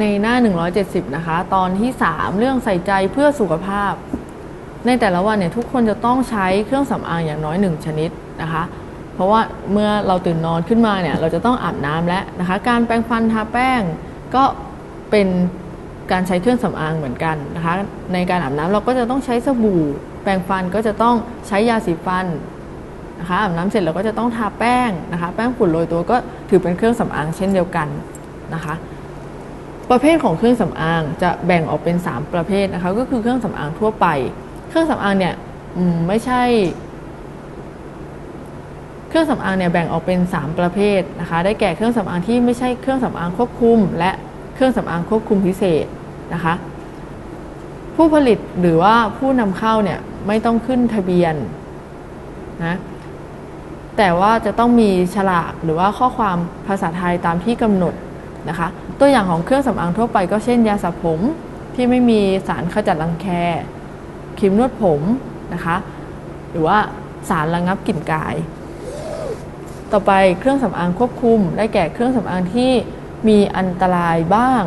ในหน้า 170 นะคะ ตอนที่ 3 เรื่องใส่ใจเพื่อสุขภาพ ในแต่ละวันเนี่ยทุกคนจะต้องใช้เครื่องสำอางอย่างน้อย 1 ชนิดนะคะ เพราะว่าเมื่อเราตื่นนอนขึ้นมาเนี่ยเราจะต้องอาบน้ำแล้วนะคะ การแปรงฟันทาแป้งก็เป็นการใช้เครื่องสำอางเหมือนกันนะคะ ในการอาบน้ำเราก็จะต้องใช้สบู่ แปรงฟันก็จะต้องใช้ยาสีฟันนะคะอาบน้ำเสร็จเราก็จะต้องทาแป้งนะคะ แป้งฝุ่นโรยตัวก็ถือเป็นเครื่องสำอางเช่นเดียวกันนะคะ ประเภทของเครื่องสำอางจะแบ่งออกเป็น 3 ประเภทนะคะก็คือเครื่องสำอางทั่วไป เครื่องสำอางเนี่ยไม่ใช่ เครื่องสำอางเนี่ยแบ่งออกเป็น 3 ประเภทนะคะ ได้แก่เครื่องสำอางที่ไม่ใช่เครื่องสำอางควบคุม และเครื่องสำอางควบคุมพิเศษนะคะ ผู้ผลิตหรือว่าผู้นำเข้าเนี่ยไม่ต้องขึ้นทะเบียนนะแต่ว่าจะต้องมีฉลากหรือว่าข้อความภาษาไทยตามที่กำหนด นะคะ ตัวอย่างของเครื่องสำอางทั่วไปก็เช่นยาสระผมที่ไม่มีสารขจัดรังแคครีมนวดผมนะคะ หรือว่าสารระงับกลิ่นกาย ต่อไปเครื่องสำอางควบคุม ได้แก่เครื่องสำอางที่มีอันตรายบ้าง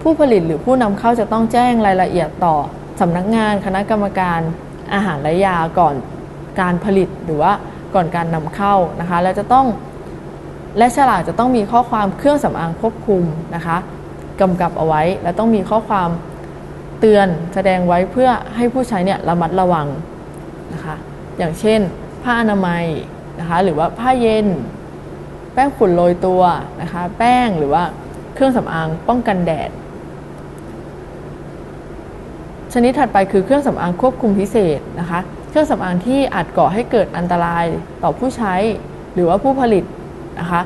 ผู้ผลิตหรือผู้นำเข้าจะต้องแจ้งรายละเอียดต่อสำนักงานคณะกรรมการอาหารและยาก่อนการผลิตหรือว่าก่อนการนำเข้านะคะ และจะต้อง และฉลากจะต้องมีข้อความเครื่องสำอางควบคุมนะคะกำกับเอาไว้และต้องมีข้อความเตือนแสดงไว้เพื่อให้ผู้ใช้เนี่ยระมัดระวังนะคะอย่างเช่น ผ้าอนามัยนะคะหรือว่าผ้าเย็น แป้งฝุ่นโรยตัวนะคะแป้งหรือว่าเครื่องสำอางป้องกันแดด ชนิดถัดไปคือเครื่องสำอางควบคุมพิเศษนะคะเครื่องสำอางที่อาจก่อให้เกิดอันตรายต่อผู้ใช้ หรือว่าผู้ผลิต นะคะ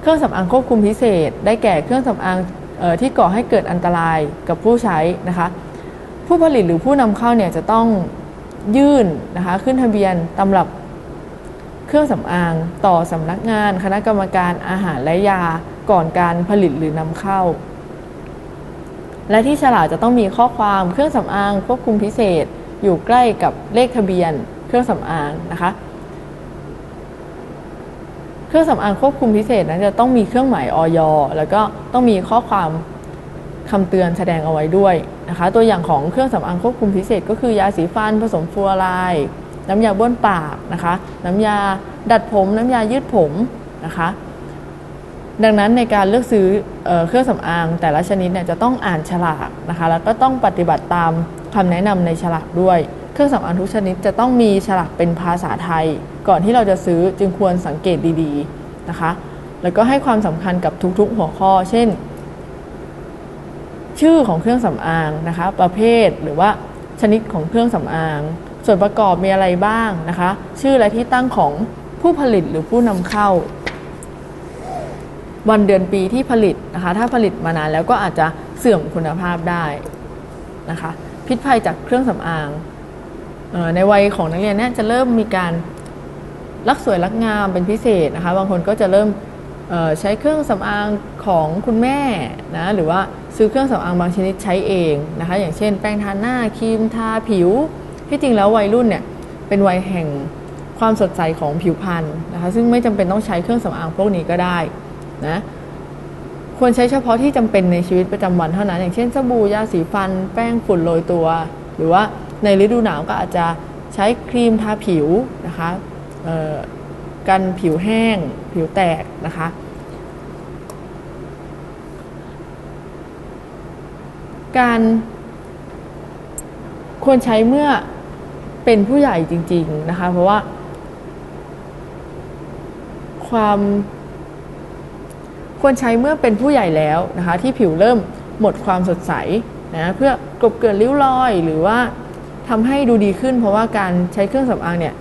เครื่องสำอางควบคุมพิเศษ ได้แก่เครื่องสำอางออที่ก่อให้เกิดอันตรายกับผู้ใช้นะคะ ผู้ผลิตหรือผู้นำเข้าเนี่ยจะต้องยื่นนะคะขึ้นทะเบียนตำรับเครื่องสำอางต่อสำนักงาน คณะกรรมการอาหารและยาก่อนการผลิตหรือนำเข้า และที่ฉลากจะต้องมีข้อความเครื่องสำอางควบคุมพิเศษ อยู่ใกล้กับเลขทะเบียน เครื่องสำอางนะคะ รื่องสำอางควบคุมพิเศษนั้นจะต้องมีเครื่องหมายออยแล้วก็ต้องมีข้อความคำเตือนแสดงเอาไว้ด้วยนะคะ ตัวอย่างของเครื่องสำอางควบคุมพิเศษ ก็คือยาสีฟันผสมฟลูออไรด์น้ำยาบ้วนปากนะคะ น้ำยาดัดผม น้ำยายืดผมนะคะ ดังนั้นในการเลือกซื้อเออเครื่องสำอางแต่ละชนิดเนี่ยจะต้องอ่านฉลากนะคะ แล้วก็ต้องปฏิบัติตามคำแนะนำในฉลากด้วย เครื่องสำอางทุกชนิดจะต้องมีฉลากเป็นภาษาไทย ก่อนที่เราจะซื้อจึงควรสังเกตดีๆนะคะ แล้วก็ให้ความสำคัญกับทุกๆ หัวข้อ เช่น ชื่อของเครื่องสำอางนะคะ ประเภทหรือว่าชนิดของเครื่องสำอาง ส่วนประกอบมีอะไรบ้างนะคะ ชื่อและที่ตั้งของผู้ผลิตหรือผู้นำเข้า วันเดือนปีที่ผลิตนะคะ ถ้าผลิตมานานแล้วก็อาจจะเสื่อมคุณภาพได้นะคะ พิษภัยจากเครื่องสำอาง ในวัยของนักเรียนเนี่ยจะเริ่มมีการรักสวยรักงามเป็นพิเศษนะคะ บางคนก็จะเริ่มใช้เครื่องสำอางของคุณแม่นะหรือว่าซื้อเครื่องสำอางบางชนิดใช้เองนะคะ อย่างเช่น แป้งทาหน้าครีมทาผิว ที่จริงแล้ววัยรุ่นเนี่ยเป็นวัยแห่งความสดใสของผิวพรรณนะคะ ซึ่งไม่จำเป็นต้องใช้เครื่องสำอางพวกนี้ก็ได้นะควรใช้เฉพาะที่จำเป็นในชีวิตประจำวันเท่านั้น อย่างเช่นสบู่ยาสีฟัน แป้งฝุ่นโรยตัว หรือว่า ในฤดูหนาวก็อาจจะใช้ครีมทาผิวนะคะกันผิวแห้ง ผิวแตกนะคะการควรใช้เมื่อเป็นผู้ใหญ่จริง ๆนะคะ เพราะว่า ความควรใช้เมื่อเป็นผู้ใหญ่แล้วนะคะ ที่ผิวเริ่มหมดความสดใสนะเพื่อกลบเกลื่อนริ้วรอยหรือว่า ทำให้ดูดีขึ้น เพราะว่าการใช้เครื่องสำอางเนี่ย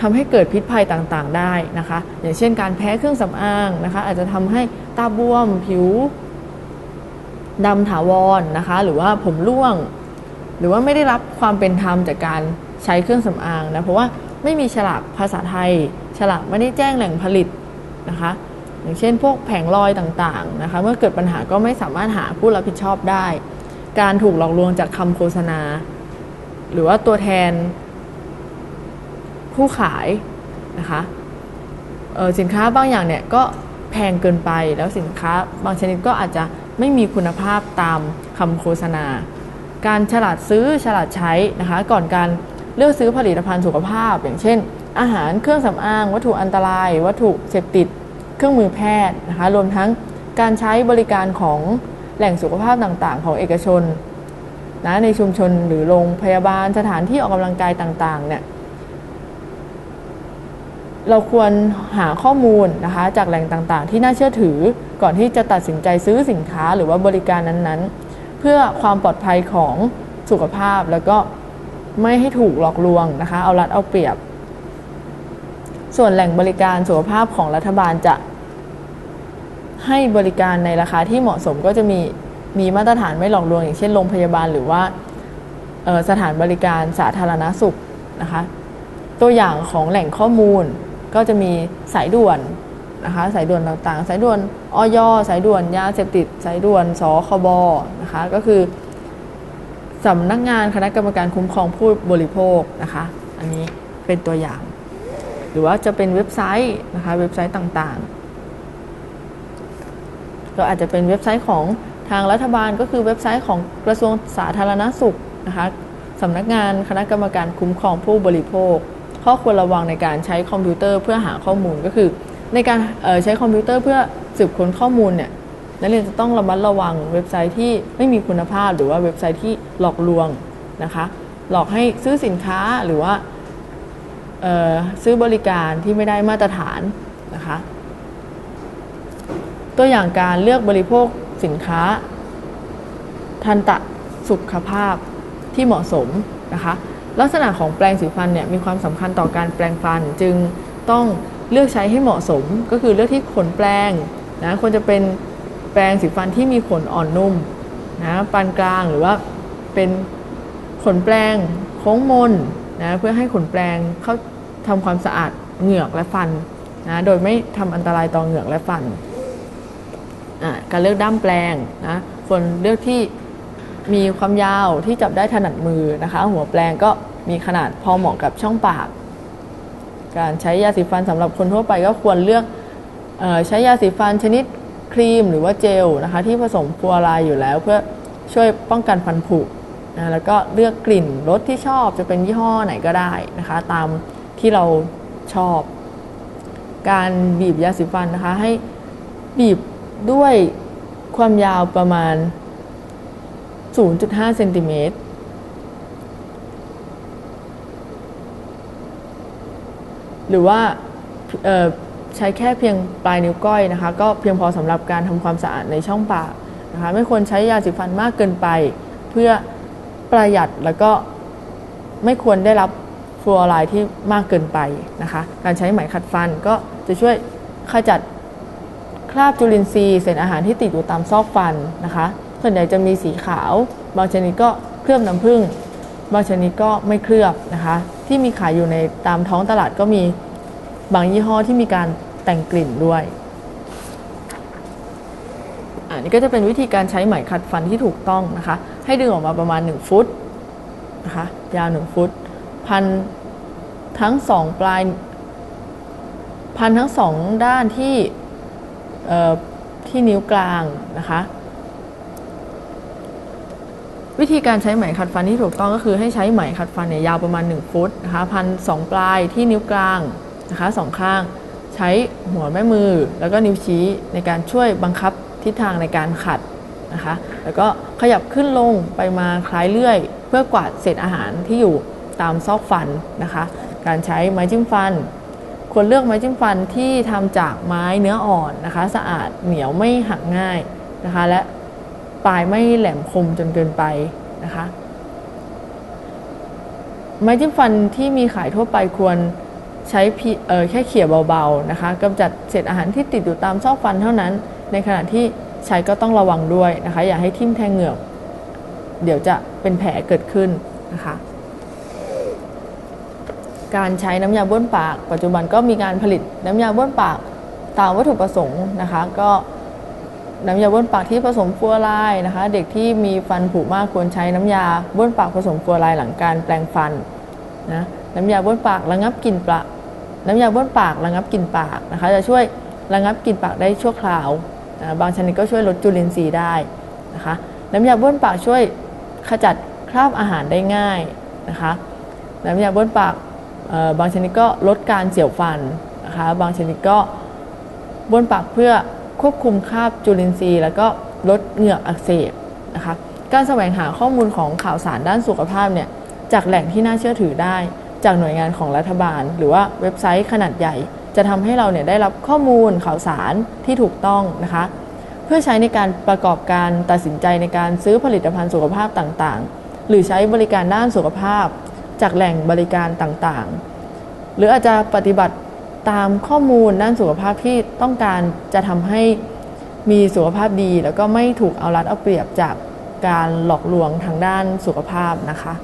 ทำให้เกิดพิษภัยต่างๆได้นะคะ อย่างเช่นการแพ้เครื่องสำอางนะคะ อาจจะทำให้ตาบวมผิวดำถาวรนะคะ หรือว่าผมร่วง หรือว่าไม่ได้รับความเป็นธรรมจากการใช้เครื่องสำอางนะเพราะว่าไม่มีฉลากภาษาไทย ฉลากไม่ได้แจ้งแหล่งผลิตนะคะ อย่างเช่นพวกแผงลอยต่างๆนะคะ เมื่อเกิดปัญหาก็ไม่สามารถหาผู้รับผิดชอบได้ การถูกหลอกลวงจากคำโฆษณา หรือว่าตัวแทนผู้ขายนะคะสินค้าบางอย่างเนี่ยก็แพงเกินไปแล้วสินค้าบางชนิดก็อาจจะไม่มีคุณภาพตามคำโฆษณา การฉลาดซื้อฉลาดใช้นะคะก่อนการเลือกซื้อผลิตภัณฑ์สุขภาพ อย่างเช่น อาหารเครื่องสำอาง วัตถุอันตราย วัตถุเสพติด เครื่องมือแพทย์นะคะรวมทั้งการใช้บริการของแหล่งสุขภาพต่างๆ ของเอกชน นะในชุมชนหรือโรงพยาบาลสถานที่ออกกำลังกายต่างๆเนี่ยเราควรหาข้อมูลนะคะจากแหล่งต่างๆ ที่น่าเชื่อถือก่อนที่จะตัดสินใจซื้อสินค้าหรือว่าบริการนั้นๆ เพื่อความปลอดภัยของสุขภาพแล้วก็ไม่ให้ถูกหลอกลวงนะคะเอารัดเอาเปรียบ ส่วนแหล่งบริการสุขภาพของรัฐบาลจะให้บริการในราคาที่เหมาะสมก็จะมี มีมาตรฐานไม่หลอกลวง อย่างเช่นโรงพยาบาลหรือว่าสถานบริการสาธารณสุขนะคะตัวอย่างของแหล่งข้อมูลก็จะมีสายด่วนนะคะสายด่วนต่างๆ สายด่วนอยสายด่วนยาเสพติด สายด่วนสคบนะคะก็คือสำนักงานคณะกรรมการคุ้มครองผู้บริโภคนะคะอันนี้เป็นตัวอย่าง หรือว่าจะเป็นเว็บไซต์นะคะเว็บไซต์ต่างๆ ก็อาจจะเป็นเว็บไซต์ของ ทางรัฐบาลก็คือเว็บไซต์ของกระทรวงสาธารณสุขนะคะสำนักงานคณะกรรมการคุ้มครองผู้บริโภค ข้อควรระวังในการใช้คอมพิวเตอร์เพื่อหาข้อมูลก็คือ ในการใช้คอมพิวเตอร์เพื่อสืบค้นข้อมูลเนี่ยนักเรียนจะต้องระมัดระวังเว็บไซต์ที่ไม่มีคุณภาพหรือว่าเว็บไซต์ที่หลอกลวงนะคะ หลอกให้ซื้อสินค้าหรือว่าซื้อบริการที่ไม่ได้มาตรฐานนะคะ ตัวอย่างการเลือกบริโภค สินค้า ทันตะสุขภาพที่เหมาะสมนะคะ ลักษณะของแปรงสีฟันเนี่ยมีความสำคัญต่อการแปรงฟันจึงต้องเลือกใช้ให้เหมาะสมก็คือเลือกที่ขนแปรงนะควรจะเป็นแปรงสีฟันที่มีขนอ่อนนุ่มนะปานกลางหรือว่าเป็นขนแปรงโค้งมนนะเพื่อให้ขนแปรงเข้าทำความสะอาดเหงือกและฟันนะโดยไม่ทำอันตรายต่อเหงือกและฟัน การเลือกด้ามแปรงนะควรเลือกที่มีความยาวที่จับได้ถนัดมือนะคะ หัวแปรงก็มีขนาดพอเหมาะกับช่องปาก การใช้ยาสีฟันสำหรับคนทั่วไปก็ควรเลือกออใช้ยาสีฟันชนิดครีมหรือว่าเจลนะคะ ที่ผสมฟัวรายอยู่แล้วเพื่อช่วยป้องกันฟันผุนะแล้วก็เลือกกลิ่นรสที่ชอบจะเป็นยี่ห้อไหนก็ได้นะคะ ตามที่เราชอบ การบีบยาสีฟันนะคะให้บีบ ด้วยความยาวประมาณ 0.5 เซนติเมตร หรือว่าใช้แค่เพียงปลายนิ้วก้อยนะคะ ก็เพียงพอสำหรับการทำความสะอาดในช่องปากนะคะ ไม่ควรใช้ยาสีฟันมากเกินไป เพื่อประหยัดแล้วก็ไม่ควรได้รับฟลูออไรด์ที่มากเกินไปนะคะ การใช้ไหมขัดฟันก็จะช่วยขจัด คราบจุลินทรีย์เศษอาหารที่ติดอยู่ตามซอกฟันนะคะ ส่วนใหญ่จะมีสีขาว บางชนิดก็เคลือบน้ำผึ้งบางชนิดก็ไม่เคลือบนะคะ ที่มีขายอยู่ในตามท้องตลาดก็มีบางยี่ห้อที่มีการแต่งกลิ่นด้วยอันนี้ก็จะเป็นวิธีการใช้ไหมขัดฟันที่ถูกต้องนะคะ ให้ดึงออกมาประมาณ 1 ฟุตนะคะยาว 1 ฟุต พันทั้งสองปลาย พันทั้งสองด้านที่ ที่นิ้วกลางนะคะ วิธีการใช้ไหมขัดฟันที่ถูกต้องก็คือให้ใช้ไหมขัดฟันเนี่ยยาวประมาณ 1 ฟุตนะคะพันสองปลายที่นิ้วกลางนะคะสองข้างใช้หัวแม่มือแล้วก็นิ้วชี้ในการช่วยบังคับทิศทางในการขัดนะคะ แล้วก็ขยับขึ้นลงไปมาคล้ายเลื่อย เพื่อกวาดเศษอาหารที่อยู่ตามซอกฟันนะคะ การใช้ไม้จิ้มฟัน ควรเลือกไม้จิ้มฟันที่ทำจากไม้เนื้ออ่อนนะคะ สะอาดเหนียวไม่หักง่ายนะคะ และปลายไม่แหลมคมจนเกินไปนะคะ ไม้จิ้มฟันที่มีขายทั่วไปควรใช้แค่เขี่ยเบาๆนะคะกำจัดเศษอาหารที่ติดอยู่ตามซอกฟันเท่านั้น ในขณะที่ใช้ก็ต้องระวังด้วยนะคะ อย่าให้ทิ่มแทงเหงือก เดี๋ยวจะเป็นแผลเกิดขึ้นนะคะ การใช้น้ำยาบ้วนปาก ปัจจุบันก็มีการผลิตน้ำยาบ้วนปากตามวัตถุประสงค์นะคะ ก็น้ำยาบ้วนปากที่ผสมฟัวไลน์นะคะ เด็กที่มีฟันผุมากควรใช้น้ำยาบ้วนปากผสมฟัวไลน์หลังการแปรงฟันนะน้ำยาบ้วนปากระงับกลิ่นปากน้ำยาบ้วนปากระงับกลิ่นปากนะคะ จะช่วยระงับกลิ่นปากได้ชั่วคราวนะบางชนิดก็ช่วยลดจุลินทรีย์ได้นะคะ น้ำยาบ้วนปากช่วยขจัดคราบอาหารได้ง่ายนะคะ น้ำยาบ้วนปาก บางชนิดก็ลดการเสียวฟันนะคะบางชนิดก็บ้วนปากเพื่อควบคุมคราบจุลินทรีย์ แล้วก็ลดเหงือกอักเสบนะคะการแสวงหาข้อมูลของข่าวสารด้านสุขภาพเนี่ยจากแหล่งที่น่าเชื่อถือได้ จากหน่วยงานของรัฐบาล หรือว่าเว็บไซต์ขนาดใหญ่ จะทำให้เราเนี่ยได้รับข้อมูลข่าวสารที่ถูกต้องนะคะ เพื่อใช้ในการประกอบการตัดสินใจในการซื้อผลิตภัณฑ์สุขภาพต่างๆ หรือใช้บริการด้านสุขภาพ จากแหล่งบริการต่างๆ หรืออาจจะปฏิบัติตามข้อมูลด้านสุขภาพที่ต้องการจะทำให้มีสุขภาพดี แล้วก็ไม่ถูกเอารัดเอาเปรียบจากการหลอกลวงทางด้านสุขภาพนะคะ